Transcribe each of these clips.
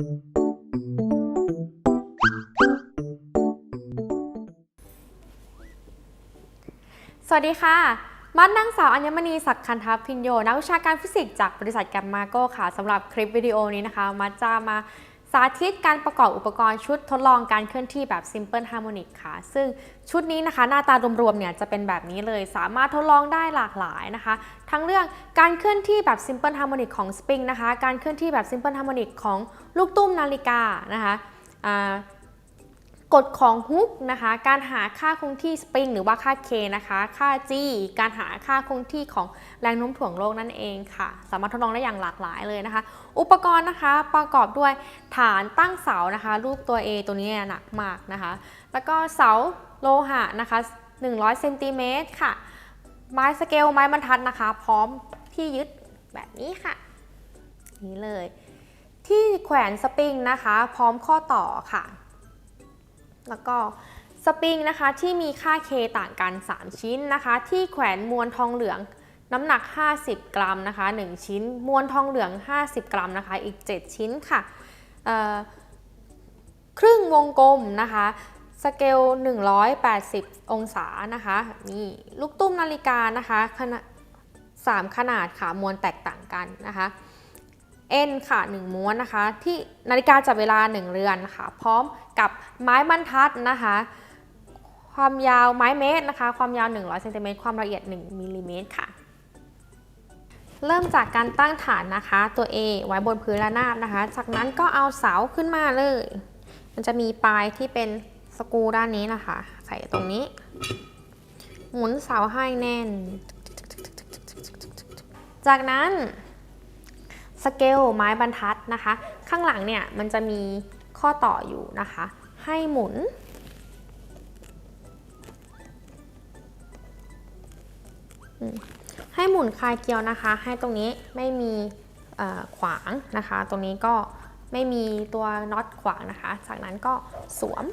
สวัสดีค่ะ มัดนางสาวอัญมณีศักดิ์คันทัพพินโย นักวิชาการฟิสิกส์จากบริษัทแกมมาโกค่ะสำหรับคลิปวิดีโอนี้นะคะ มัดจะมา สาธิตการประกอบอุปกรณ์ชุดทดลองการเคลื่อนที่แบบ Simple Harmonic ค่ะ ซึ่งชุดนี้นะคะหน้าตารวมๆเนี่ยจะเป็นแบบนี้เลย สามารถทดลองได้หลากหลายนะคะ ทั้งเรื่องการเคลื่อนที่แบบ Simple Harmonic ของ Spring นะคะ การเคลื่อนที่แบบ Simple Harmonic ของลูกตุ้มนาฬิกานะคะ กฎของฮุกนะคะ การหาค่าคงที่สปริงหรือว่าค่า K นะคะ ค่า G การหาค่าคงที่ของแรงโน้มถ่วงโลกนั่นเองค่ะ สามารถทดลองได้อย่างหลากหลายเลยนะคะ อุปกรณ์นะคะประกอบด้วยฐานตั้งเสานะคะ รูปตัว A ตัวนี้หนักมากนะคะ แล้วก็เสาโลหะนะคะ 100เซนติเมตรค่ะ ไม้สเกลไม้บรรทัดนะคะ พร้อมที่ยึดแบบนี้ค่ะ นี่เลย ที่แขวนสปริงนะคะ พร้อมข้อต่อค่ะ แล้วก็สปริงนะคะที่มีค่า K ต่างกัน 3 ชิ้นนะคะ ที่แขวนมวลทองเหลืองน้ำหนัก 50 กรัมนะคะ 1 ชิ้น มวลทองเหลือง 50 กรัมนะคะ อีก 7 ชิ้นค่ะครึ่งวงกลมนะคะสเกล 180 องศานะคะนี่ลูกตุ้มนาฬิกานะคะขนาด3ขนาดค่ะมวลแตกต่างกันนะคะ N ค่ะ1ม้วนนะคะ ที่นาฬิกาจับเวลา 1 เรือนค่ะ พร้อมกับไม้บรรทัดนะคะ ความยาวไม้เมตรนะคะ ความยาว 100เซนติเมตรความละเอียด 1มิลลิเมตรค่ะ เริ่มจากการตั้งฐานนะคะ ตัว A ไว้บนพื้นระนาบนะคะ จากนั้นก็เอาเสาขึ้นมาเลย มันจะมีปลายที่เป็นสกูด้านนี้นะคะ ใส่ตรงนี้ หมุนเสาให้แน่น จากนั้น สเกลไม้บรรทัดนะคะ ข้างหลังเนี่ยมันจะมีข้อต่ออยู่นะคะ ให้หมุน ให้หมุนคลายเกลียวนะคะ ให้ตรงนี้ไม่มีขวางนะคะ ตรงนี้ก็ไม่มีตัวน็อตขวางนะคะ จากนั้นก็สวม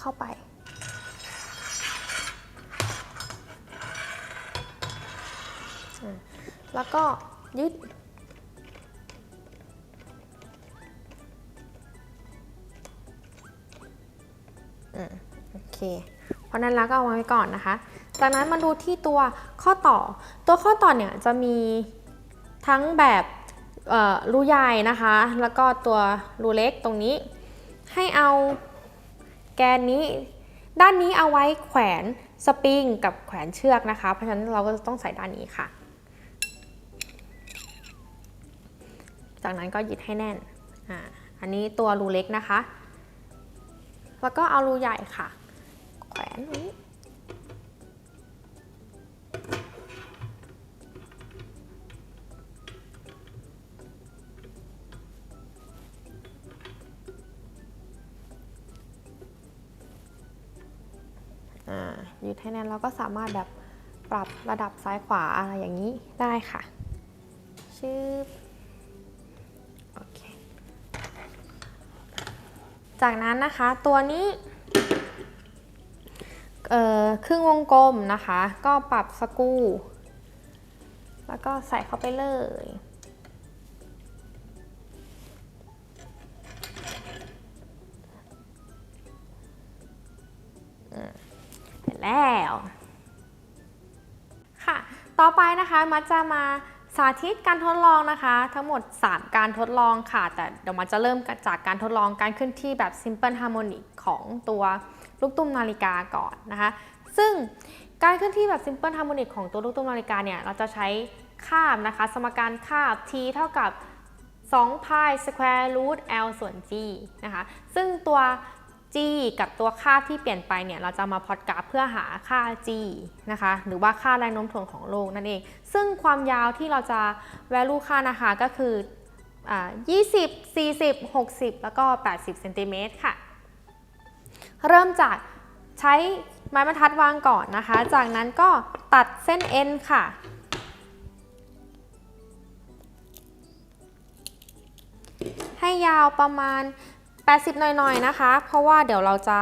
เข้าไปแล้วก็ยึด อืมโอเค เพราะนั้นแล้วก็เอาไว้ก่อนนะคะ จากนั้นมาดูที่ตัวข้อต่อ ตัวข้อต่อเนี่ยจะมีทั้งแบบรูใหญ่นะคะ แล้วก็ตัวรูเล็กตรงนี้ ให้เอาแกนนี้ด้านนี้เอาไว้แขวนสปริงกับแขวนเชือกนะคะ เพราะฉะนั้นเราก็จะต้องใส่ด้านนี้ค่ะ จากนั้นก็ยึดให้แน่นออันนี้ตัวรูเล็กนะคะ แล้วก็เอารูใหญ่ค่ะ แขวนตรงนี้อยึดให้แน่นเราก็สามารถแบบปรับระดับซ้ายขวาอะไรอย่างนี้ได้ค่ะชืบ จากนั้นนะคะตัวนี้ครึ่งวงกลมนะคะ ก็ปรับสกูแล้วก็ใส่เข้าไปเลย เสร็จแล้ว ค่ะ ต่อไปนะคะมัดจะมา สาธิตการทดลองนะคะ ทั้งหมด 3 การทดลองค่ะ แต่เดี๋ยวมันจะเริ่มจากการทดลองการเคลื่อนที่แบบ Simple Harmonic ของตัวลูกตุ้มนาฬิกาก่อนนะคะ ซึ่งการเคลื่อนที่แบบ Simple Harmonic ของตัวลูกตุ้มนาฬิกาเนี่ย เราจะใช้คาบนะคะ สมการคาบ t เท่ากับ2 pi square root l ส่วน g นะคะ ซึ่งตัว g กับตัวค่าที่เปลี่ยนไปเนี่ยเราจะมาพอดกราฟเพื่อหาค่า g นะคะหรือว่าค่าแรงโน้มถ่วงของโลกนั่นเอง ซึ่งความยาวที่เราจะ value ค่านะคะก็คืออ20 40 60 แล้วก็ 80เซนติเมตรค่ะ เริ่มจากใช้ไม้บรรทัดวางก่อนนะคะ จากนั้นก็ตัดเส้น N ค่ะ ให้ยาวประมาณ 80 หน่อยๆนะคะ เพราะว่าเดี๋ยวเราจะ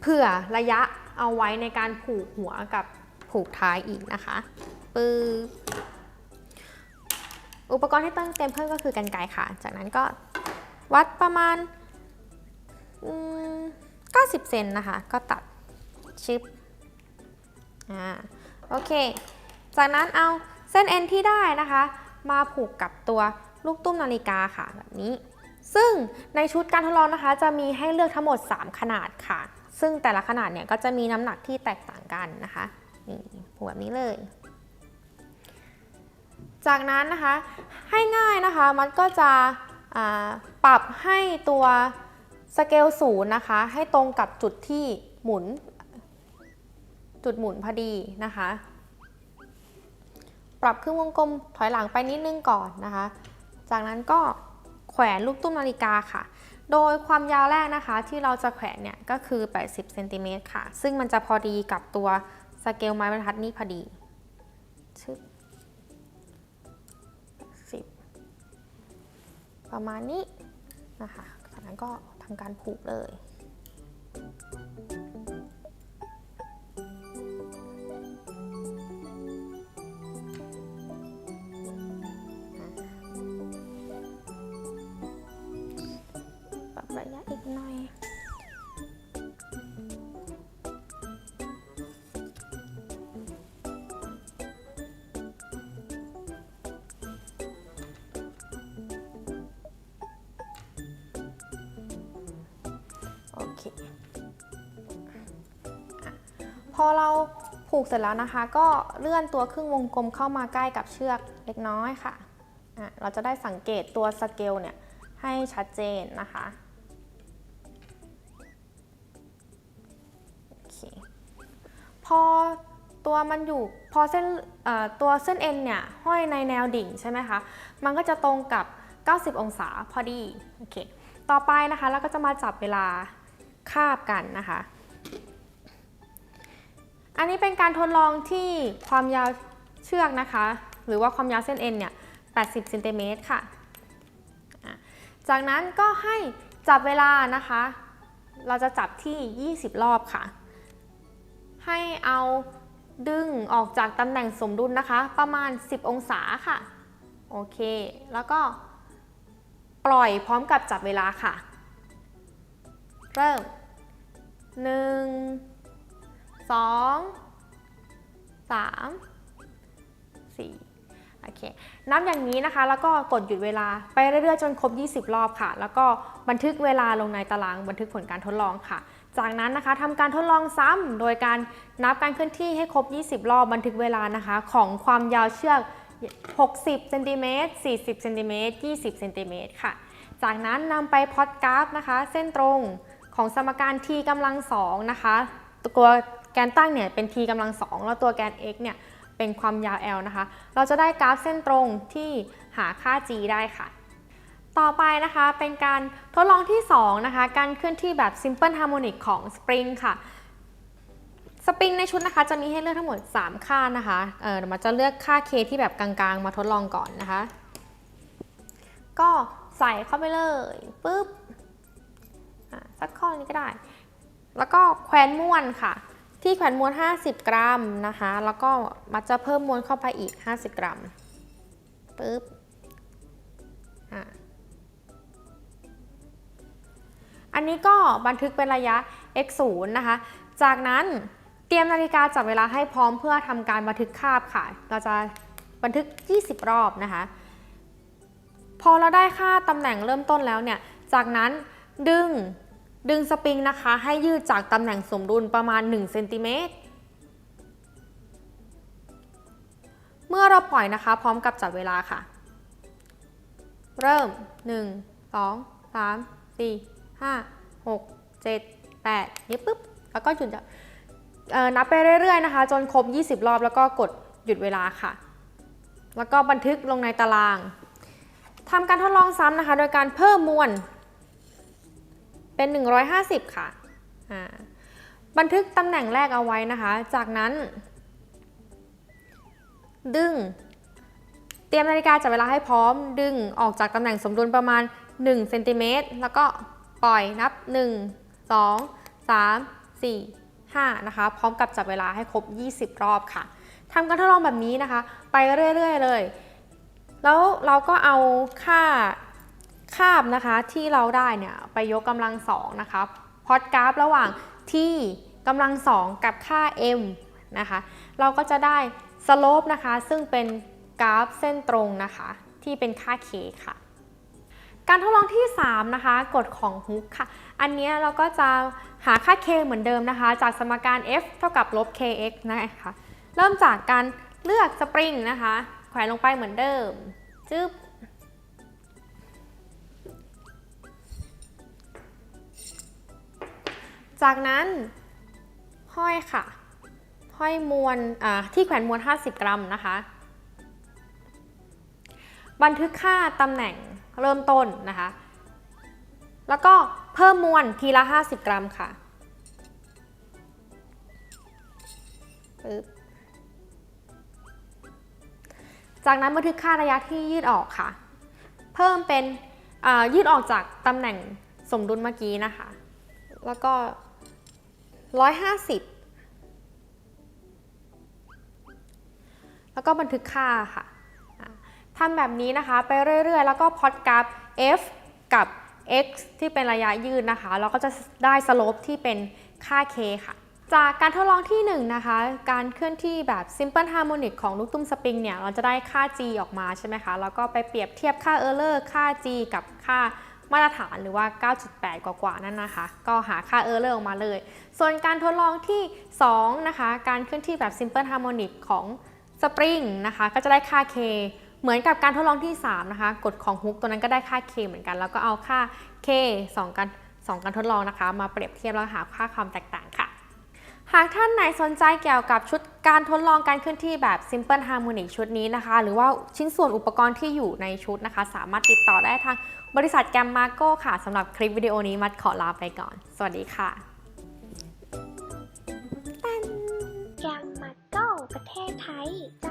เผื่อระยะเอาไว้ในการผูกหัวกับผูกท้ายอีกนะคะปื๊บอุปกรณ์ที่ต้องเตรียมเพิ่มก็คือกันไกรค่ะ จากนั้นก็วัดประมาณ90เซนนะคะ ก็ตัดชิปอ่าโอเค จากนั้นเอาเส้นเอ็นที่ได้นะคะ มาผูกกับตัวลูกตุ้มนาฬิกาค่ะแบบนี้ ซึ่งในชุดการทดลองนะคะจะมีให้เลือกทั้งหมด 3 ขนาดค่ะ ซึ่งแต่ละขนาดเนี่ยก็จะมีน้ำหนักที่แตกต่างกันนะคะนี่ผูกแบบนี้เลย จากนั้นนะคะให้ง่ายนะคะมันก็จะปรับให้ตัวสเกลศูนย์นะคะ ให้ตรงกับจุดที่หมุน จุดหมุนพอดีนะคะ ปรับครึ่งวงกลมถอยหลังไปนิดนึงก่อนนะคะ จากนั้นก็ แขวนลูกตุ้มนาฬิกาค่ะ โดยความยาวแรกนะคะที่เราจะแขวนเนี่ยก็คือ 80เซนติเมตรค่ะ ซึ่งมันจะพอดีกับตัวสเกลไม้บรรทัดนี้พอดีชึบ10ประมาณนี้นะคะจากนั้นก็ทำการผูกเลย อเราผูกเสร็จแล้วนะคะ ก็เลื่อนตัวครึ่งวงกลมเข้ามาใกล้กับเชือกเล็กน้อยค่ะะเราจะได้สังเกตตัวสเกลเนี่ยให้ชัดเจนนะคะพอตัวมันอยู่พอเส้นตัวเส้นเอ็นเนี่ยห้อยในแนวดิ่งใช่ไหมคะ มันก็จะตรงกับ 90 องศาพอดี โอเค ต่อไปนะคะเราก็จะมาจับเวลาคาบกันนะคะ อันนี้เป็นการทดลองที่ความยาวเชือกนะคะ หรือว่าความยาวเส้นเอ็นเนี่ย 80เซนติเมตรค่ะ จากนั้นก็ให้จับเวลานะคะ เราจะจับที่ 20 รอบค่ะ ให้เอาดึงออกจากตำแหน่งสมดุลนะคะ ประมาณ 10 องศาค่ะ โอเค แล้วก็ปล่อยพร้อมกับจับเวลาค่ะ เริ่ม 1 2 3 4โอเคนับอย่างนี้นะคะ แล้วก็กดหยุดเวลาไปเรื่อยๆจนครบ 20 รอบค่ะ แล้วก็บันทึกเวลาลงในตารางบันทึกผลการทดลองค่ะ จากนั้นนะคะทำการทดลองซ้ำโดยการนับการเคลื่อนที่ให้ครบ 20 รอบบันทึกเวลานะคะ ของความยาวเชือก 60 เซนติเมตร 40 เซนติเมตร 20 เซนติเมตรค่ะ จากนั้นนำไปพอตกราฟนะคะ เส้นตรงของสมการ t กำลังสองนะคะ ตัว แกนตั้งเนี่ยเป็น t กำลังสองแล้วตัวแกน x เนี่ยเป็นความยาว l นะคะ เราจะได้กราฟเส้นตรงที่หาค่า g ได้ค่ะ ต่อไปนะคะเป็นการทดลองที่ 2 นะคะ การเคลื่อนที่แบบ simple harmonic ของสปริงค่ะสปริงในชุดนะคะจะมีให้เลือกทั้งหมด 3 ค่านะคะเออเดี๋ยวมาจะเลือกค่า k ที่แบบกลางๆ มาทดลองก่อนนะคะ ก็ใส่เข้าไปเลยปุ๊บสักข้อนี้ก็ได้ แล้วก็แควนม้วนค่ะ ที่แขวนม้วน50 กรัมนะคะ แล้วก็มาจะเพิ่มม้วนเข้าไปอีก 50 กรัมปุ๊บอะอันนี้ก็บันทึกเป็นระยะ x 0นะคะ จากนั้นเตรียมนาฬิกาจับเวลาให้พร้อมเพื่อทำการบันทึกคาบค่ะ เราจะบันทึก 20 รอบนะคะ พอเราได้ค่าตำแหน่งเริ่มต้นแล้วเนี่ย จากนั้นดึง ดึงสปริงนะคะให้ยืดจากตำแหน่งสมดุลประมาณ1เซนติเมตรเมื่อเราปล่อยนะคะ พร้อมกับจับเวลาค่ะ เริ่ม 1 2 3 4 5 6 7 8นี่ปุ๊บ แล้วก็หยุดนับไปเรื่อยๆนะคะ จนครบ 20 รอบแล้วก็กดหยุดเวลาค่ะ แล้วก็บันทึกลงในตารางทำการทดลองซ้ำนะคะ โดยการเพิ่มมวล เป็น 150 ค่ะอ่าบันทึกตำแหน่งแรกเอาไว้นะคะ จากนั้น ดึง เตรียมนาฬิกาจับเวลาให้พร้อม ดึงออกจากตำแหน่งสมดุลประมาณ1เซนติเมตรแล้วก็ปล่อยนับ 1 2 3 4 5 นะคะ พร้อมกับจับเวลาให้ครบ 20 รอบค่ะทำการทดลองแบบนี้นะคะ ไปเรื่อย ๆ เลย แล้วเราก็เอาค่า คาบนะคะที่เราได้เนี่ยไปยกกำลังสองนะคะพอดกราฟระหว่างที่กำลังสองกับค่า m นะคะ เราก็จะได้สโลปนะคะ ซึ่งเป็นกราฟเส้นตรงนะคะ ที่เป็นค่า k ค่ะ การทดลองที่ 3 นะคะ กฎของฮุกค่ะ อันนี้เราก็จะหาค่า k เหมือนเดิมนะคะ จากสมการ f เท่ากับลบ kx นะคะเริ่มจากการเลือกสปริงนะคะ แขวนลงไปเหมือนเดิมจึ๊บ จากนั้นห้อยค่ะ ห้อยมวลที่แขวนมวล 50 กรัมนะคะ บันทึกค่าตำแหน่งเริ่มต้นนะคะ แล้วก็เพิ่มมวลทีละ 50 กรัมค่ะปึ๊บจากนั้นบันทึกค่าระยะที่ยืดออกค่ะ เพิ่มเป็นยืดออกจากตำแหน่งสมดุลเมื่อกี้นะคะ แล้วก็ 150แล้วก็บันทึกค่าค่ะทำแบบนี้นะคะไปเรื่อยๆ แล้วก็พอตกราฟ f กับ x ที่เป็นระยะยืดนะคะ เราก็จะได้สโลปที่เป็นค่า k ค่ะ จากการทดลองที่ 1 นะคะ การเคลื่อนที่แบบ simple harmonic ของลูกตุ้มสปริงเนี่ย เราจะได้ค่า g ออกมาใช่ไหมคะ แล้วก็ไปเปรียบเทียบค่า error ค่า g กับค่า มาตรฐานหรือว่า 9.8 กว่าๆนั่นนะคะ ก็หาค่าเออร์เลอร์ออกมาเลย ส่วนการทดลองที่ 2 นะคะ การเคลื่อนที่แบบ simple harmonic ของสปริงนะคะก็จะได้ค่า k เหมือนกับการทดลองที่ 3 นะคะ กฎของฮุกตัวนั้นก็ได้ค่า k เหมือนกัน แล้วก็เอาค่า k 2การสองการทดลองนะคะ มาเปรียบเทียบแล้วหาค่าความแตกต่าง หากท่านไหนสนใจเกี่ยวกับชุดการทดลองการเคลื่อนที่แบบ Simple Harmonic ชุดนี้นะคะ หรือว่าชิ้นส่วนอุปกรณ์ที่อยู่ในชุดนะคะ สามารถติดต่อได้ทางบริษัทแกมมาโก้ค่ะสำหรับคลิปวิดีโอนี้มัดขอลาไปก่อน สวัสดีค่ะแกมมาโก้ประเทศไทยจ